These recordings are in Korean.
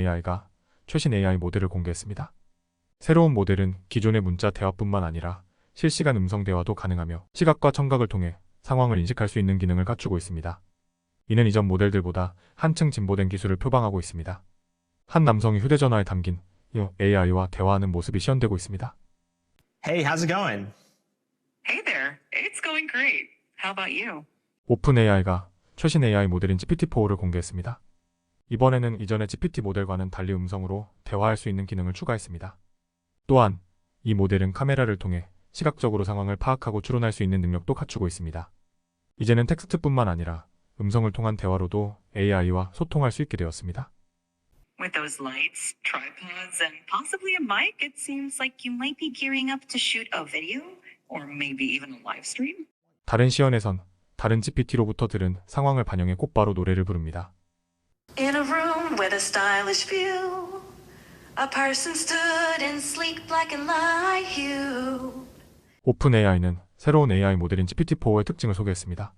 AI가 최신 AI 모델을 공개했습니다. 새로운 모델은 기존의 문자 대화뿐만 아니라 실시간 음성 대화도 가능하며 시각과 청각을 통해 상황을 인식할 수 있는 기능을 갖추고 있습니다. 이는 이전 모델들보다 한층 진보된 기술을 표방하고 있습니다. 한 남성이 휴대전화에 담긴 이 AI와 대화하는 모습이 시연되고 있습니다. Hey, how's it going? Hey there, it's going great. How about you? 오픈 AI가 최신 AI 모델인 GPT-4를 공개했습니다. 이번에는 이전의 GPT 모델과는 달리 음성으로 대화할 수 있는 기능을 추가했습니다. 또한 이 모델은 카메라를 통해 시각적으로 상황을 파악하고 추론할 수 있는 능력도 갖추고 있습니다. 이제는 텍스트뿐만 아니라 음성을 통한 대화로도 AI와 소통할 수 있게 되었습니다. With those lights, tripods, and possibly a mic, it seems like you might be gearing up to shoot a video, or maybe even a live stream. 다른 시연에선 다른 GPT로부터 들은 상황을 반영해 곧바로 노래를 부릅니다. In a room with a stylish view, a person stood in sleek black and light hue. 오픈 AI는 새로운 AI 모델인 GPT-4의 특징을 소개했습니다.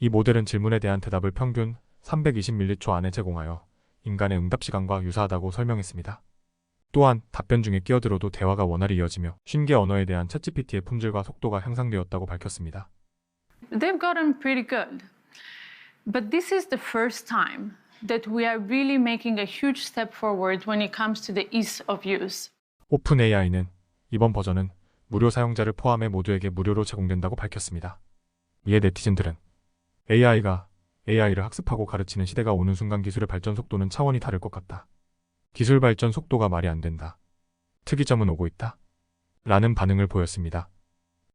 이 모델은 질문에 대한 대답을 평균 320m초 안에 제공하여 인간의 응답 시간과 유사하다고 설명했습니다. 또한 답변 중에 끼어들어도 대화가 원활히 이어지며 신기 언어에 대한 챗GPT의 품질과 속도가 향상되었다고 밝혔습니다. They've gotten pretty good. But this is the first time that we are really making a huge step forward when it comes to the ease of use. 오픈 AI는 이번 버전은 무료 사용자를 포함해 모두에게 무료로 제공된다고 밝혔습니다. 이에 네티즌들은 AI가 AI를 학습하고 가르치는 시대가 오는 순간 기술의 발전 속도는 차원이 다를 것 같다. 기술 발전 속도가 말이 안 된다. 특이점은 오고 있다. 라는 반응을 보였습니다.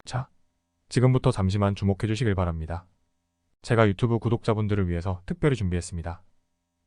자, 지금부터 잠시만 주목해 주시길 바랍니다. 제가 유튜브 구독자분들을 위해서 특별히 준비했습니다.